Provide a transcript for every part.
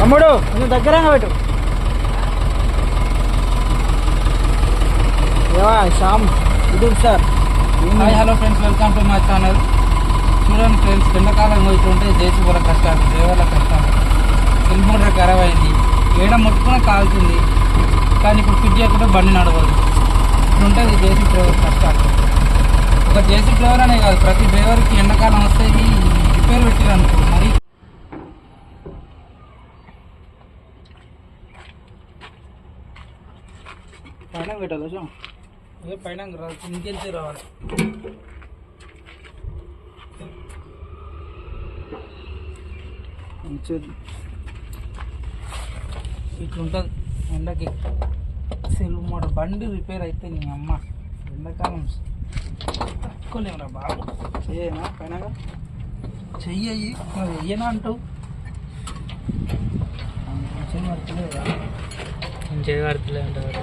తమ్ముడు కొంచెం దగ్గరంగా పెట్టు. శ్యామ్ ఇది sir. Hi hello friends welcome to my channel. చూడండి ఫ్రెండ్స్ ఎండాకాలం పోతుంటే జేసీ వాళ్ళ కష్టాలు దేవాల కష్టాలు. సెల్ ఖరాబ్ అయింది. ఏడ ముట్టుకున్న కాల్చింది. కానీ ఇప్పుడు ఫిట్ చేయకుండా బండి నడవదు. ఉంటుంది జేసీ డ్రైవర్ కష్టాలు. ఒక జేసీ డ్రైవర్ అనే కాదు ప్రతి డ్రైవర్కి ఎండాకాలం వస్తే రిపేర్ పెట్టారు అనుకో మరి పైన పెట్టాలి శ్యామ్ ఏ పైన కిందికెళ్తే రావాలి. ఇట్లుంటుంది ఎండకి. సెల్ మోటార్ బండి రిపేర్ అయితే నీ అమ్మ ఎండాకాలం. తట్టుకోలేమురా బాబు. చేయనా పైన చెయ్యి మరి వెయ్యనా అంటావు? మంచిగా పడుతుందా చేయబడుతులే అంటారు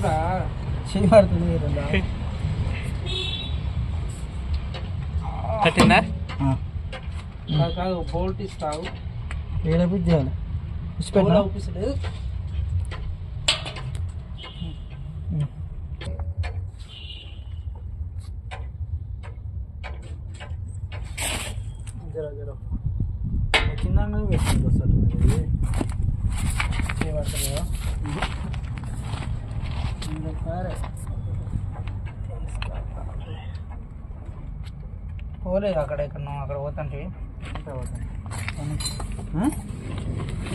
ఏం రా చేయి పడుతుంది కట్టిందా కాదు బోల్ట్ ఇస్తావు. ఏడ పెట్టినా అవుపిస్తలేదు జర జర. చిన్నగా వేసుకుంటూ సరే పోలేదు అక్కడ ఇక్కడ నువ్వు అక్కడ పోతాంటివి ఇంకా పోతాను. ఆ?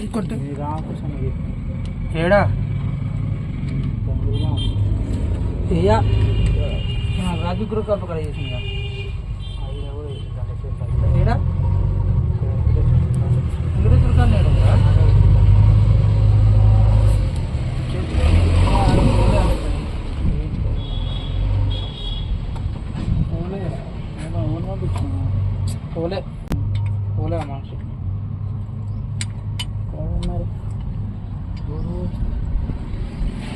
ఇంకోటి ఈ రామకృష్ణ. ఏడా రాజు గ్రూప్ అప్పుడు అక్కడ చేసిందా అది కూడా ఇది గంట సేపు అయింది. ఏడా ఇంగ్లీష్ దుర్గా లేడు ఓలే, ఏమో ఓన్ పంపించాను. పోలే పోలే మనిషి కాదు మరి. ఊరు.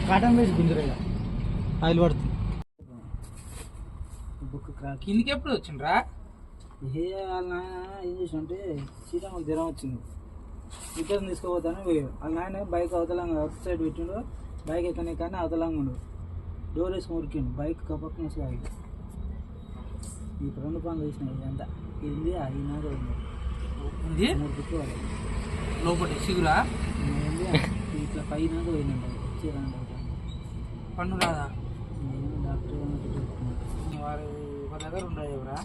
కాటన్ వేసి గుంజరయ్య ఆయిల్ పడుతుంది. బుక్ క్రాక్ కిందికి ఎప్పుడు వచ్చిండ్రా? ఏ వాళ్ళ నాయన ఏం చేసినంటే శ్రీరాములు జ్వరం వచ్చింది. ఇద్దరు తీసుకుపోతాను పోయాడు వాళ్ళ నాయన బైక్ అవతలంగా అవుట్ సైడ్ పెట్టిండు బైక్ ఎక్కనే కానీ అవతలంగా ఉండు. డోర్ వేసి మురికిండు బైక్ కపక్కన వేసి ఆగి ఈ రెండు పనులు చేసినాయి ఇదంతా ఇది నాకు పోయింది. ఉంది. మూడు వాళ్ళు లోపల సిగురా ఏంది? ఇట్లా పైన పోయిందండి చీరండి పన్ను రాదా నేను డాక్టర్. వారు ఒక దగ్గర ఉండదు ఎవరా?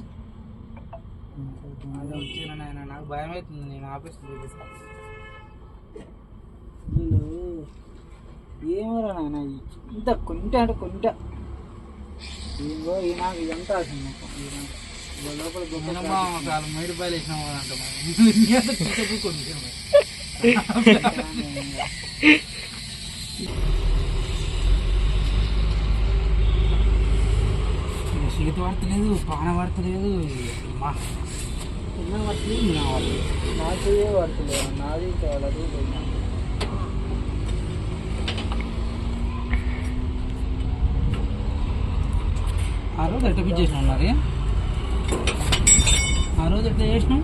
అదే వచ్చిన నాకు భయం అవుతుంది నేను ఆఫీస్ ఏమోరా నాయన ఇంత కొంట అంటే కొంట. ఇదిగో ఈ నాకు ఇదంతా అసలు లోపల మూడు రూపాయలు వేసినా అంటాం కొంచెం సీత పడతలేదు పాన పడతలేదు. మా చిన్న పడుతుంది నా పడతలేదు నాకు ఏ నాది ఇంకా వాళ్ళది పోయినా. ఆ రోజు ఎట్ట పిచ్చి చేసినాం మరి? ఆ రోజు ఎట్లా చేసినాం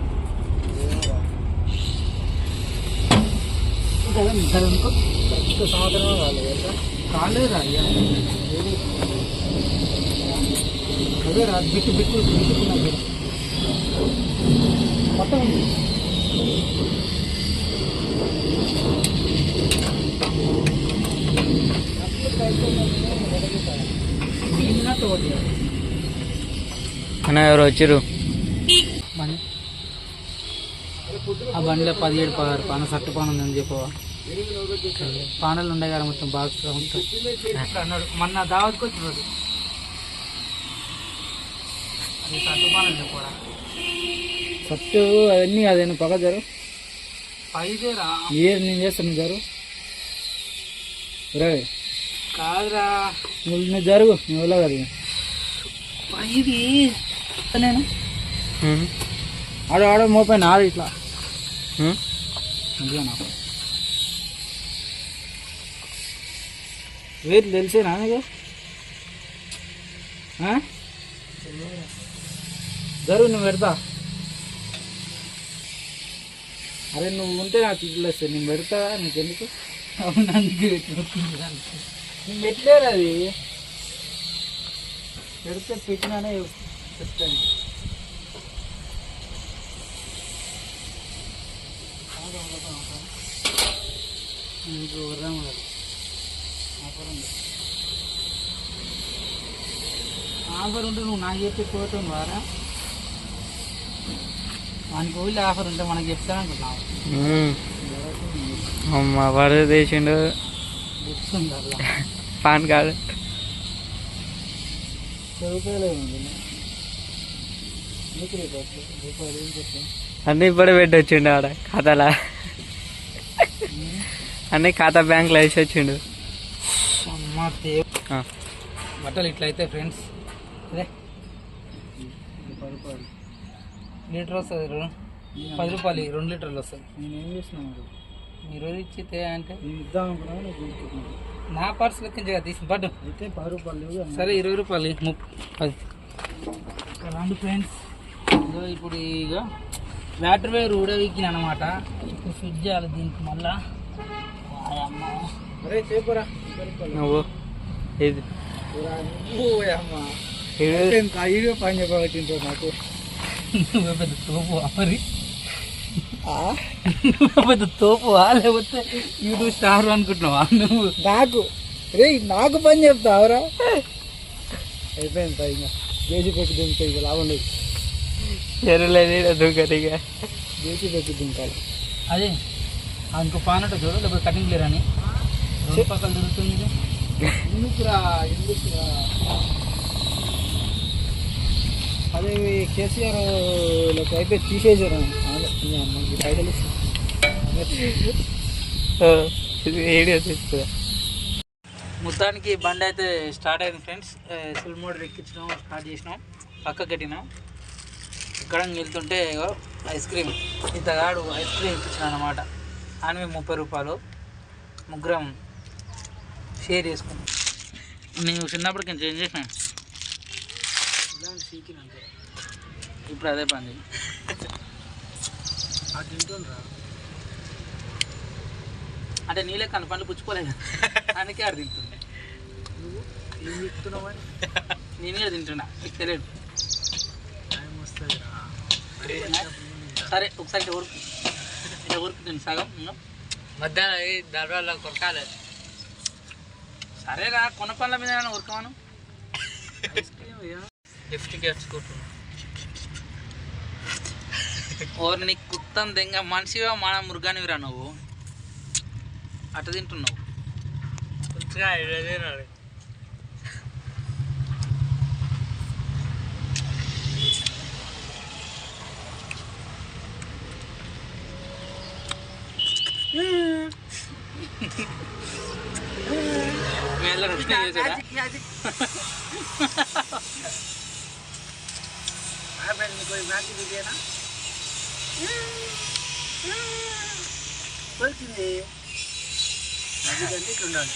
ఏమోరా. కదా సరే అనుకో సంవత్సరం కాలేదు అయ్యా ఏది? అదే? రా బిట్టు బిట్టు బిట్టుకున్నా బిట్టు మొత్తం ఉంది. అన్న ఎవరు వచ్చారు? ఆ బండిలో పదిహేడు పదహారు పాన సట్టు పాన చెప్పవా? పానలు ఉండే కదా మొత్తం బాగా ఉంటుంది అన్నాడు. మొన్న దావత్కి వచ్చిన రోజు. ఫస్ట్ అవన్నీ అదేనా పక్క జరు? పైదేరా. ఏ నేను చేస్తాను జరు. రే కాదురా. నువ్వు నువ్వు జరుగు నువ్వు వెళ్ళ కదా పైది. నేను ఆడ ఆడ మోపైన ఆడ ఇట్లా. నాకు వేరు తెలిసేనా నీకు ఆ? జరుగు నువ్వు పెడతా అరే నువ్వు ఉంటే నాకు ఇల్లు వస్తాయి నేను పెడతా నీకెందుకు అవును అందుకే పెట్టుకుంటున్నాను. నేను పెట్టలేరు అది పెడితే పెట్టినానే చెప్తాను ఇంకో ఉర్రం కాదు. ఆఫర్ ఉంటే నువ్వు నాకు చెప్పి పోతాం వారా వానికి ఊళ్ళో ఆఫర్ ఉంటే మనకి చెప్తానంటున్నావు అమ్మ గుర్తుంది అలా పాన్ కార్డు. అన్నీ ఇప్పుడే పెట్టి వచ్చిండు ఆడ ఖాతాలా? అన్నీ ఖాతా బ్యాంక్లో వేసి వచ్చిండు. బట్టలు ఇట్లయితే ఫ్రెండ్స్ లీటర్ వస్తుంది పది రూపాయలు రెండు లీటర్లు వస్తాయి నేను ఏం ఇచ్చితే అంటే? నేను ఇద్దాం అనుకున్నాను నీకు తీసుకుంటున్నాను నా పర్స్ లెక్కించగా తీసి పడ్డు అయితే పది రూపాయలు. సరే ఇరవై రూపాయలు ముప్పై పది. రండి ఫ్రెండ్స్ ఇప్పుడు ఇక వాటర్ వేర్ ఉడవికిన అనమాట ఇప్పుడు ఫిట్ చేయాలి దీనికి మళ్ళా. నువ్వు. ఇది ఊరా, ఓయమ్మ. పని చెప్పబట్టింటో నాకు నువ్వే పెద్ద తోపు మరి ఆ? పెద్ద తోపు లేకపోతే యూట్యూబ్ స్టార్ అనుకుంటున్నావా నువ్వు నాకు రే నాకు పని చెప్తావురా అయిపోయింది పై ఇంకా దేశీ పెట్టి దింపుతాయి ఇక లాభం లేదు చెరువులేదు దూకరిగా దేశీ పెట్టి దింపాలి అదే ఇంకో పానట చూడు లేకపోతే కటింగ్ లేరని అని దొరుకుతుంది ఎందుకురా ఎందుకురా అదే కేసీఆర్లోకి అయిపోయి తీసేసారు అమ్మకి పైసలు. వీడియో తీసుకురా మొత్తానికి బండి అయితే స్టార్ట్ అయింది ఫ్రెండ్స్. ఫుల్ మోడ్ ఎక్కించినాం స్టార్ట్ చేసినాం. పక్క కట్టినాం. ఇక్కడ వెళ్తుంటే ఐస్ క్రీమ్. ఇంతగాడు ఐస్ క్రీమ్ ఇప్పించిన అనమాట ఆమె ముప్పై రూపాయలు. ముగ్గురం షేర్ చేసుకున్నాం. నేను చిన్నప్పటికి కొంచెం ఏం ఇలాంటి సీకిన అంతే ఇప్పుడు అదే పని. ఆ తింటుండ్రా అంటే నీళ్ళే కను పండ్లు పుచ్చుకోలేదు అందుకే ఆడు తింటుండే. నువ్వు ఏం చెప్తున్నావని నేను కూడా తింటున్నా తెలియదు. టైం వస్తుందిరా సరే ఒకసారి ఊరుకు ఇట్లా ఊరుకుతుంది సగం మధ్యాహ్నం దర్వాజలో కొరకాలి. సరేరా కొన పనుల మీద ఉరకమాను. ఐస్ క్రీమ్ వచ్చుకుంటున్నాం ఓరు నీకు కుత్తం దెంగ మనిషివా మన మృగానివిరా నువ్వు? అట్ట తింటున్నావు. మంచిగా తినాలి. నీకు ఈ మ్యాచ్ ఇదేనా తెలిసింది అది కంటే ఇట్లా ఉండాలి?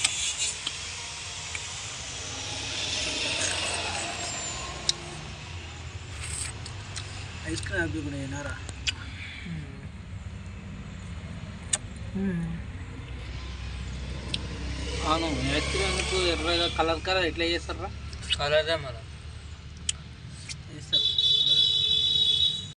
ఐస్ క్రీమ్ హ్యాపీ కూడా అయినారా అవును ఎత్తులు ఎందుకు? ఎర్రగా కలర్ కలర్ ఎట్లా చేస్తారా కలర్దే మన